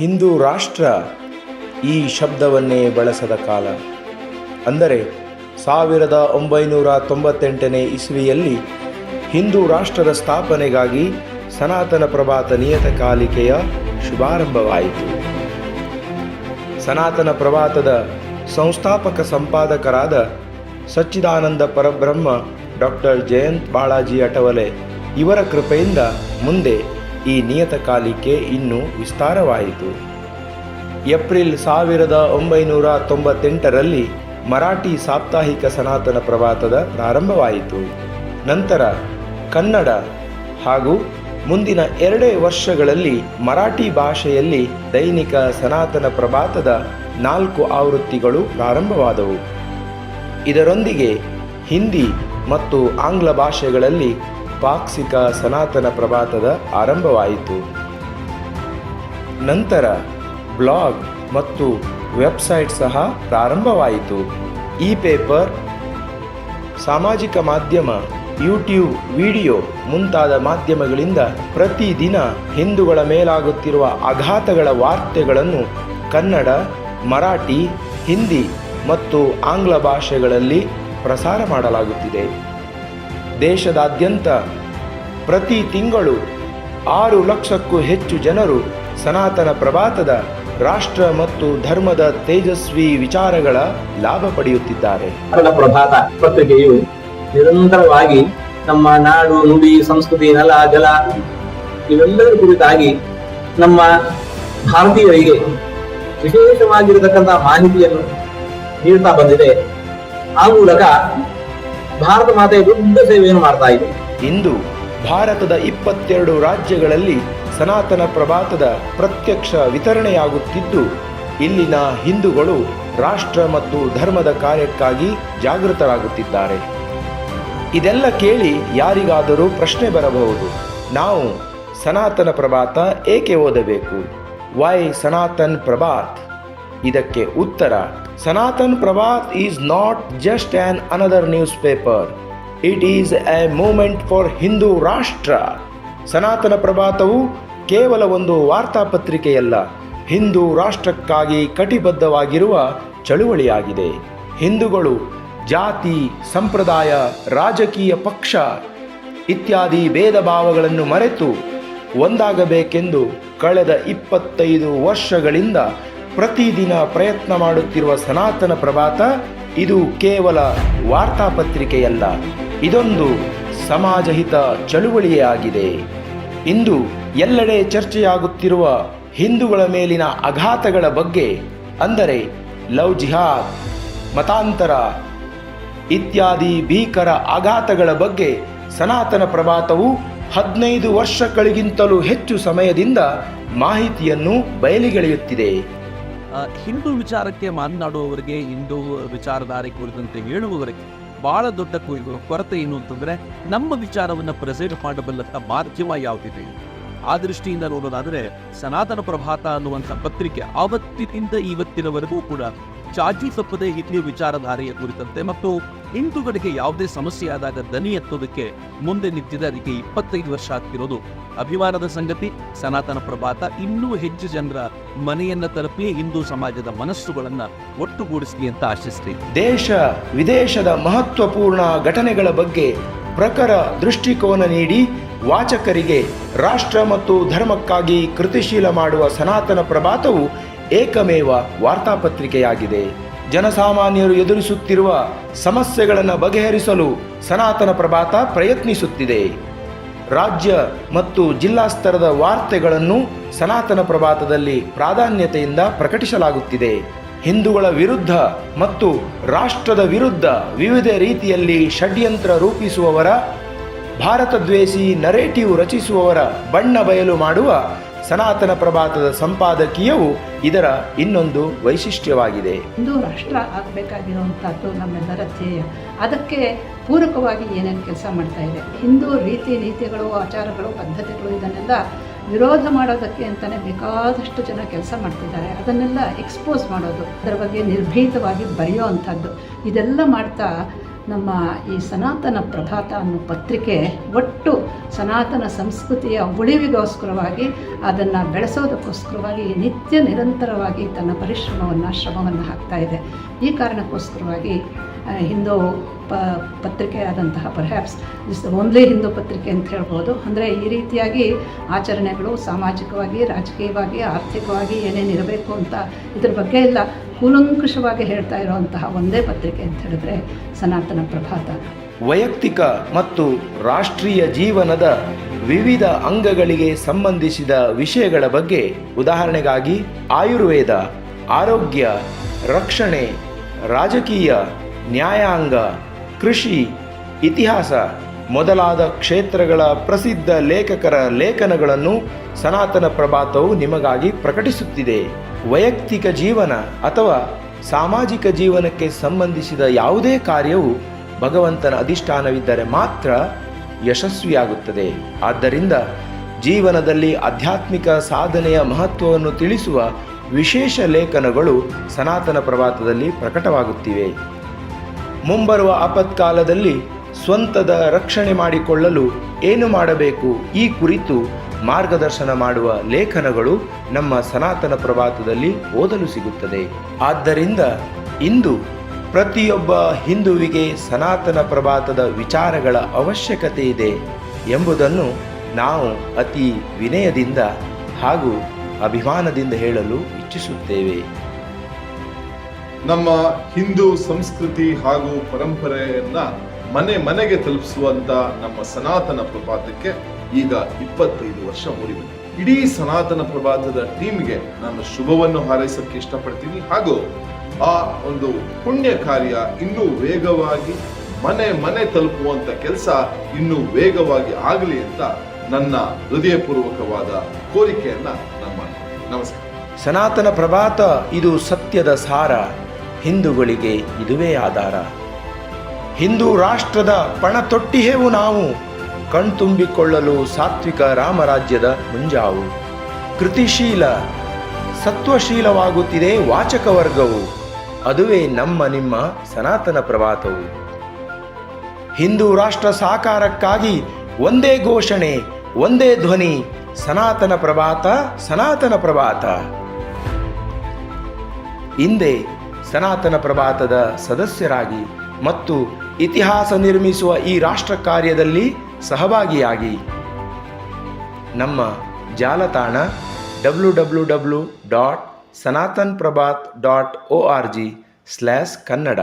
ಹಿಂದೂ ರಾಷ್ಟ್ರ ಈ ಶಬ್ದವನ್ನೇ ಬಳಸದ ಕಾಲ. ಅಂದರೆ ಸಾವಿರದ ಒಂಬೈನೂರ ತೊಂಬತ್ತೆಂಟನೇ ಇಸ್ವಿಯಲ್ಲಿ ಹಿಂದೂ ರಾಷ್ಟ್ರದ ಸ್ಥಾಪನೆಗಾಗಿ ಸನಾತನ ಪ್ರಭಾತ ನಿಯತಕಾಲಿಕೆಯ ಶುಭಾರಂಭವಾಯಿತು. ಸನಾತನ ಪ್ರಭಾತದ ಸಂಸ್ಥಾಪಕ ಸಂಪಾದಕರಾದ ಸಚ್ಚಿದಾನಂದ ಪರಬ್ರಹ್ಮ, ಡಾಕ್ಟರ್ ಜಯಂತ್ ಬಾಳಾಜಿ ಅಟವಲೆ ಇವರ ಕೃಪೆಯಿಂದ ಮುಂದೆ ಈ ನಿಯತಕಾಲಿಕೆ ಇನ್ನೂ ವಿಸ್ತಾರವಾಯಿತು. ಏಪ್ರಿಲ್ ಸಾವಿರದ ಒಂಬೈನೂರ ತೊಂಬತ್ತೆಂಟರಲ್ಲಿ ಮರಾಠಿ ಸಾಪ್ತಾಹಿಕ ಸನಾತನ ಪ್ರಭಾತದ ಪ್ರಾರಂಭವಾಯಿತು. ನಂತರ ಕನ್ನಡ ಹಾಗೂ ಮುಂದಿನ ಎರಡೇ ವರ್ಷಗಳಲ್ಲಿ ಮರಾಠಿ ಭಾಷೆಯಲ್ಲಿ ದೈನಿಕ ಸನಾತನ ಪ್ರಭಾತದ ನಾಲ್ಕು ಆವೃತ್ತಿಗಳು ಪ್ರಾರಂಭವಾದವು. ಇದರೊಂದಿಗೆ ಹಿಂದಿ ಮತ್ತು ಆಂಗ್ಲ ಭಾಷೆಗಳಲ್ಲಿ ಪಾಕ್ಷಿಕ ಸನಾತನ ಪ್ರಭಾತದ ಆರಂಭವಾಯಿತು. ನಂತರ ಬ್ಲಾಗ್ ಮತ್ತು ವೆಬ್ಸೈಟ್ ಸಹ ಪ್ರಾರಂಭವಾಯಿತು. ಈ ಪೇಪರ್, ಸಾಮಾಜಿಕ ಮಾಧ್ಯಮ, ಯೂಟ್ಯೂಬ್ ವಿಡಿಯೋ ಮುಂತಾದ ಮಾಧ್ಯಮಗಳಿಂದ ಪ್ರತಿದಿನ ಹಿಂದೂಗಳ ಮೇಲಾಗುತ್ತಿರುವ ಆಘಾತಗಳ ವಾರ್ತೆಗಳನ್ನು ಕನ್ನಡ, ಮರಾಠಿ, ಹಿಂದಿ ಮತ್ತು ಆಂಗ್ಲ ಭಾಷೆಗಳಲ್ಲಿ ಪ್ರಸಾರ ಮಾಡಲಾಗುತ್ತಿದೆ. ದೇಶದಾದ್ಯಂತ ಪ್ರತಿ ತಿಂಗಳು ಆರು ಲಕ್ಷಕ್ಕೂ ಹೆಚ್ಚು ಜನರು ಸನಾತನ ಪ್ರಭಾತದ ರಾಷ್ಟ್ರ ಮತ್ತು ಧರ್ಮದ ತೇಜಸ್ವಿ ವಿಚಾರಗಳ ಲಾಭ ಪಡೆಯುತ್ತಿದ್ದಾರೆ. ಪ್ರಭಾತ ಪತ್ರಿಕೆಯು ನಿರಂತರವಾಗಿ ನಮ್ಮ ನಾಡು ನುಡಿ ಸಂಸ್ಕೃತಿ ನೆಲ ಜಲ ಇವೆಲ್ಲದರ ಕುರಿತಾಗಿ ನಮ್ಮ ಭಾರತೀಯರಿಗೆ ವಿಶೇಷವಾಗಿರತಕ್ಕಂತಹ ಮಾಹಿತಿಯನ್ನು ನೀಡ್ತಾ ಬಂದಿದೆ. ಆ ಮೂಲಕ ಭಾರತ ಮಾತೆಯ ದೊಡ್ಡ ಸೇವೆಯನ್ನು ಮಾಡ್ತಾ ಇದೆ. ಇಂದು ಭಾರತದ ಇಪ್ಪತ್ತೆರಡು ರಾಜ್ಯಗಳಲ್ಲಿ ಸನಾತನ ಪ್ರಭಾತದ ಪ್ರತ್ಯಕ್ಷ ವಿತರಣೆಯಾಗುತ್ತಿದ್ದು, ಇಲ್ಲಿನ ಹಿಂದೂಗಳು ರಾಷ್ಟ್ರ ಮತ್ತು ಧರ್ಮದ ಕಾರ್ಯಕ್ಕಾಗಿ ಜಾಗೃತರಾಗುತ್ತಿದ್ದಾರೆ. ಇದೆಲ್ಲ ಕೇಳಿ ಯಾರಿಗಾದರೂ ಪ್ರಶ್ನೆ ಬರಬಹುದು. ನಾವು ಸನಾತನ ಪ್ರಭಾತ ಏಕೆ ಓದಬೇಕು? ವೈ ಸನಾತನ್ ಪ್ರಭಾತ್? ಇದಕ್ಕೆ ಉತ್ತರ, Sanatan Prabhat is not just an another newspaper it is a movement for Hindu Rashtra Sanatana ಪ್ರಭಾತವು ಕೇವಲ ಒಂದು ವಾರ್ತಾಪತ್ರಿಕೆಯಲ್ಲ ಹಿಂದೂ ರಾಷ್ಟ್ರಕ್ಕಾಗಿ ಕಟಿಬದ್ಧವಾಗಿರುವ ಚಳುವಳಿಯಾಗಿದೆ ಹಿಂದೂಗಳು ಜಾತಿ ಸಂಪ್ರದಾಯ ರಾಜಕೀಯ ಪಕ್ಷ ಇತ್ಯಾದಿ ಭೇದ ಭಾವಗಳನ್ನು ಮರೆತು ಒಂದಾಗಬೇಕೆಂದು ಕಳೆದ ಇಪ್ಪತ್ತೈದು ವರ್ಷಗಳಿಂದ ಪ್ರತಿದಿನ ಪ್ರಯತ್ನ ಮಾಡುತ್ತಿರುವ ಸನಾತನ ಪ್ರಭಾತ ಇದು ಕೇವಲ ವಾರ್ತಾಪತ್ರಿಕೆಯಲ್ಲ ಇದೊಂದು ಸಮಾಜಹಿತ ಚಳುವಳಿಯೇ ಆಗಿದೆ ಇಂದು ಎಲ್ಲೆಡೆ ಚರ್ಚೆಯಾಗುತ್ತಿರುವ ಹಿಂದೂಗಳ ಮೇಲಿನ ಆಘಾತಗಳ ಬಗ್ಗೆ ಅಂದರೆ ಲವ್ ಜಿಹಾದ್, ಮತಾಂತರ ಇತ್ಯಾದಿ ಭೀಕರ ಆಘಾತಗಳ ಬಗ್ಗೆ ಸನಾತನ ಪ್ರಭಾತವು ಹದಿನೈದು ವರ್ಷಗಳಿಗಿಂತಲೂ ಹೆಚ್ಚು ಸಮಯದಿಂದ ಮಾಹಿತಿಯನ್ನು ಬಯಲಿಗೆಳೆಯುತ್ತಿದೆ. ಹಿಂದೂ ವಿಚಾರಕ್ಕೆ ಮಾತನಾಡುವವರಿಗೆ ಹಿಂದೂ ವಿಚಾರಧಾರೆ ಕುರಿತಂತೆ ಹೇಳುವವರಿಗೆ ಬಹಳ ದೊಡ್ಡ ಕೊರತೆ ಏನು ಅಂತಂದ್ರೆ ನಮ್ಮ ವಿಚಾರವನ್ನ ಪ್ರೆಸೆಂಟ್ ಮಾಡಬಲ್ಲಂತ ಮಾಧ್ಯಮ ಯಾವುದಿದೆ? ಆ ದೃಷ್ಟಿಯಿಂದ ನೋಡೋದಾದ್ರೆ ಸನಾತನ ಪ್ರಭಾತ ಅನ್ನುವಂಥ ಪತ್ರಿಕೆ ಆವತ್ತಿನಿಂದ ಇವತ್ತಿನವರೆಗೂ ಕೂಡ ಚಾಚಿ ತಪ್ಪದೆ ಹಿಂದೂ ವಿಚಾರಧಾರೆಯ ಕುರಿತಂತೆ ಮತ್ತು ಹಿಂದೂಗಳಿಗೆ ಯಾವುದೇ ಸಮಸ್ಯೆ ಆದಾಗ ದನಿ ಎತ್ತೋದಕ್ಕೆ ಮುಂದೆ ನಿಂತಿದೆ, ಅದಕ್ಕೆ ಇಪ್ಪತ್ತೈದು ವರ್ಷ ಆಗ್ತಿರೋದು. ಅಭಿಮಾನದ ಸಂಗತಿ, ಸನಾತನ ಪ್ರಭಾತ ಇನ್ನೂ ಹೆಚ್ಚು ಜನರ ಮನೆಯನ್ನ ತಲುಪಿ ಹಿಂದೂ ಸಮಾಜದ ಮನಸ್ಸುಗಳನ್ನ ಒಟ್ಟುಗೂಡಿಸಲಿ ಅಂತ ಆಶಿಸ್ತೀನಿ. ದೇಶ, ವಿದೇಶದ ಮಹತ್ವಪೂರ್ಣ ಘಟನೆಗಳ ಬಗ್ಗೆ ಪ್ರಖರ ದೃಷ್ಟಿಕೋನ ನೀಡಿ ವಾಚಕರಿಗೆ ರಾಷ್ಟ್ರ ಮತ್ತು ಧರ್ಮಕ್ಕಾಗಿ ಕೃತಿಶೀಲ ಮಾಡುವ ಸನಾತನ ಪ್ರಭಾತವು ಏಕಮೇವ ವಾರ್ತಾಪತ್ರಿಕೆಯಾಗಿದೆ. ಜನಸಾಮಾನ್ಯರು ಎದುರಿಸುತ್ತಿರುವ ಸಮಸ್ಯೆಗಳನ್ನು ಬಗೆಹರಿಸಲು ಸನಾತನ ಪ್ರಭಾತ ಪ್ರಯತ್ನಿಸುತ್ತಿದೆ. ರಾಜ್ಯ ಮತ್ತು ಜಿಲ್ಲಾ ಸ್ತರದ ವಾರ್ತೆಗಳನ್ನು ಸನಾತನ ಪ್ರಭಾತದಲ್ಲಿ ಪ್ರಾಧಾನ್ಯತೆಯಿಂದ ಪ್ರಕಟಿಸಲಾಗುತ್ತಿದೆ. ಹಿಂದೂಗಳ ವಿರುದ್ಧ ಮತ್ತು ರಾಷ್ಟ್ರದ ವಿರುದ್ಧ ವಿವಿಧ ರೀತಿಯಲ್ಲಿ ಷಡ್ಯಂತ್ರ ರೂಪಿಸುವವರ, ಭಾರತ ದ್ವೇಷಿ ನರೇಟಿವ್ ರಚಿಸುವವರ ಬಣ್ಣ ಬಯಲು ಮಾಡುವ ಸನಾತನ ಪ್ರಭಾತದ ಸಂಪಾದಕೀಯವು ಇದರ ಇನ್ನೊಂದು ವೈಶಿಷ್ಟ್ಯವಾಗಿದೆ. ಒಂದು ರಾಷ್ಟ್ರ ಆಗಬೇಕಾಗಿರುವಂಥದ್ದು ನಮ್ಮೆಲ್ಲರ ಧ್ಯೇಯ. ಅದಕ್ಕೆ ಪೂರಕವಾಗಿ ಏನೇನು ಕೆಲಸ ಮಾಡ್ತಾ ಇದೆ? ಹಿಂದೂ ರೀತಿ ನೀತಿಗಳು, ಆಚಾರಗಳು, ಪದ್ಧತಿಗಳು ಇದನ್ನೆಲ್ಲ ವಿರೋಧ ಮಾಡೋದಕ್ಕೆ ಅಂತಲೇ ಬೇಕಾದಷ್ಟು ಜನ ಕೆಲಸ ಮಾಡ್ತಿದ್ದಾರೆ. ಅದನ್ನೆಲ್ಲ ಎಕ್ಸ್ಪೋಸ್ ಮಾಡೋದು, ಅದರ ಬಗ್ಗೆ ನಿರ್ಭೀತವಾಗಿ ಬರೆಯೋ ಅಂಥದ್ದು. ಇದೆಲ್ಲ ಮಾಡ್ತಾ ನಮ್ಮ ಈ ಸನಾತನ ಪ್ರಭಾತ ಅನ್ನೋ ಪತ್ರಿಕೆ ಒಟ್ಟು ಸನಾತನ ಸಂಸ್ಕೃತಿಯ ಉಳಿವಿಗೋಸ್ಕರವಾಗಿ ಅದನ್ನು ಬೆಳೆಸೋದಕ್ಕೋಸ್ಕರವಾಗಿ ನಿತ್ಯ ನಿರಂತರವಾಗಿ ತನ್ನ ಪರಿಶ್ರಮವನ್ನು, ಶ್ರಮವನ್ನು ಹಾಕ್ತಾ ಇದೆ. ಈ ಕಾರಣಕ್ಕೋಸ್ಕರವಾಗಿ ಹಿಂದೂ ಪ ಪತ್ರಿಕೆ ಆದಂತಹ ಪರ್ಹ್ಯಾಪ್ಸ್ ಇಸ್ ಓನ್ಲಿ ಹಿಂದೂ ಪತ್ರಿಕೆ ಅಂತ ಹೇಳ್ಬೋದು. ಅಂದರೆ ಈ ರೀತಿಯಾಗಿ ಆಚರಣೆಗಳು ಸಾಮಾಜಿಕವಾಗಿ, ರಾಜಕೀಯವಾಗಿ, ಆರ್ಥಿಕವಾಗಿ ಏನೇನು ಇರಬೇಕು ಅಂತ ಇದ್ರ ಬಗ್ಗೆ ಎಲ್ಲ ಕೂಲಂಕುಷವಾಗಿ ಹೇಳ್ತಾ ಇರುವಂತಹ ಒಂದೇ ಪತ್ರಿಕೆ ಅಂತ ಹೇಳಿದ್ರೆ ಸನಾತನ ಪ್ರಭಾತ. ವೈಯಕ್ತಿಕ ಮತ್ತು ರಾಷ್ಟ್ರೀಯ ಜೀವನದ ವಿವಿಧ ಅಂಗಗಳಿಗೆ ಸಂಬಂಧಿಸಿದ ವಿಷಯಗಳ ಬಗ್ಗೆ ಉದಾಹರಣೆಗಾಗಿ ಆಯುರ್ವೇದ, ಆರೋಗ್ಯ, ರಕ್ಷಣೆ, ರಾಜಕೀಯ, ನ್ಯಾಯಾಂಗ, ಕೃಷಿ, ಇತಿಹಾಸ ಮೊದಲಾದ ಕ್ಷೇತ್ರಗಳ ಪ್ರಸಿದ್ಧ ಲೇಖಕರ ಲೇಖನಗಳನ್ನು ಸನಾತನ ಪ್ರಭಾತವು ನಿಮಗಾಗಿ ಪ್ರಕಟಿಸುತ್ತಿದೆ. ವೈಯಕ್ತಿಕ ಜೀವನ ಅಥವಾ ಸಾಮಾಜಿಕ ಜೀವನಕ್ಕೆ ಸಂಬಂಧಿಸಿದ ಯಾವುದೇ ಕಾರ್ಯವು ಭಗವಂತನ ಅಧಿಷ್ಠಾನವಿದ್ದರೆ ಮಾತ್ರ ಯಶಸ್ವಿಯಾಗುತ್ತದೆ. ಆದ್ದರಿಂದ ಜೀವನದಲ್ಲಿ ಆಧ್ಯಾತ್ಮಿಕ ಸಾಧನೆಯ ಮಹತ್ವವನ್ನು ತಿಳಿಸುವ ವಿಶೇಷ ಲೇಖನಗಳು ಸನಾತನ ಪ್ರಭಾತದಲ್ಲಿ ಪ್ರಕಟವಾಗುತ್ತಿವೆ. ಮುಂಬರುವ ಆಪತ್ಕಾಲದಲ್ಲಿ ಸ್ವಂತದ ರಕ್ಷಣೆ ಮಾಡಿಕೊಳ್ಳಲು ಏನು ಮಾಡಬೇಕು? ಈ ಕುರಿತು ಮಾರ್ಗದರ್ಶನ ಮಾಡುವ ಲೇಖನಗಳು ನಮ್ಮ ಸನಾತನ ಪ್ರಭಾತದಲ್ಲಿ ಓದಲು ಸಿಗುತ್ತದೆ. ಆದ್ದರಿಂದ ಇಂದು ಪ್ರತಿಯೊಬ್ಬ ಹಿಂದುವಿಗೆ ಸನಾತನ ಪ್ರಭಾತದ ವಿಚಾರಗಳ ಅವಶ್ಯಕತೆ ಇದೆ ಎಂಬುದನ್ನು ನಾವು ಅತಿ ವಿನಯದಿಂದ ಹಾಗೂ ಅಭಿಮಾನದಿಂದ ಹೇಳಲು ಇಚ್ಛಿಸುತ್ತೇವೆ. ನಮ್ಮ ಹಿಂದೂ ಸಂಸ್ಕೃತಿ ಹಾಗೂ ಪರಂಪರೆಯನ್ನ ಮನೆ ಮನೆಗೆ ತಲುಪಿಸುವಂತ ನಮ್ಮ ಸನಾತನ ಪ್ರಭಾತಕ್ಕೆ ಈಗ ಇಪ್ಪತ್ತೈದು ವರ್ಷ ಮುರಿವೆ ಇಡೀ ಸನಾತನ ಪ್ರಭಾತದ ಟೀಮ್ಗೆ ನಾನು ಶುಭವನ್ನು ಹಾರೈಸಕ್ಕೆ ಇಷ್ಟಪಡ್ತೀನಿ. ಹಾಗೂ ಆ ಒಂದು ಪುಣ್ಯ ಕಾರ್ಯ ಇನ್ನೂ ವೇಗವಾಗಿ ಮನೆ ಮನೆ ತಲುಪುವಂತ ಕೆಲಸ ಇನ್ನೂ ವೇಗವಾಗಿ ಆಗಲಿ ಅಂತ ನನ್ನ ಹೃದಯಪೂರ್ವಕವಾದ ಕೋರಿಕೆಯನ್ನ ನಮ್ಮ ನಮಸ್ಕಾರ. ಸನಾತನ ಪ್ರಭಾತ ಇದು ಸತ್ಯದ ಸಾರ. ಹಿಂದೂಗಳಿಗೆ ಇದುವೇ ಆಧಾರ. ಹಿಂದೂ ರಾಷ್ಟ್ರದ ಪಣತೊಟ್ಟಿಹೇವು ನಾವು. ಕಣ್ತುಂಬಿಕೊಳ್ಳಲು ಸಾತ್ವಿಕ ರಾಮರಾಜ್ಯದ ಮುಂಜಾವು. ಕೃತಿಶೀಲ, ಸತ್ವಶೀಲವಾಗುತ್ತಿದೆ ವಾಚಕ ವರ್ಗವು ಅದುವೇ ನಮ್ಮ ನಿಮ್ಮ ಸನಾತನ ಪ್ರಭಾತವು ಹಿಂದೂ ರಾಷ್ಟ್ರ ಸಾಕಾರಕ್ಕಾಗಿ ಒಂದೇ ಘೋಷಣೆ, ಒಂದೇ ಧ್ವನಿ, ಸನಾತನ ಪ್ರಭಾತ ಸನಾತನ ಪ್ರಭಾತ ಹಿಂದೆ ಸನಾತನ ಪ್ರಭಾತದ ಸದಸ್ಯರಾಗಿ ಮತ್ತು ಇತಿಹಾಸ ನಿರ್ಮಿಸುವ ಈ ರಾಷ್ಟ್ರ ಕಾರ್ಯದಲ್ಲಿ ಸಹಭಾಗಿಯಾಗಿ. ನಮ್ಮ ಜಾಲತಾಣ W W W dot Sanatan Prabhat dot O R G slash Kannada.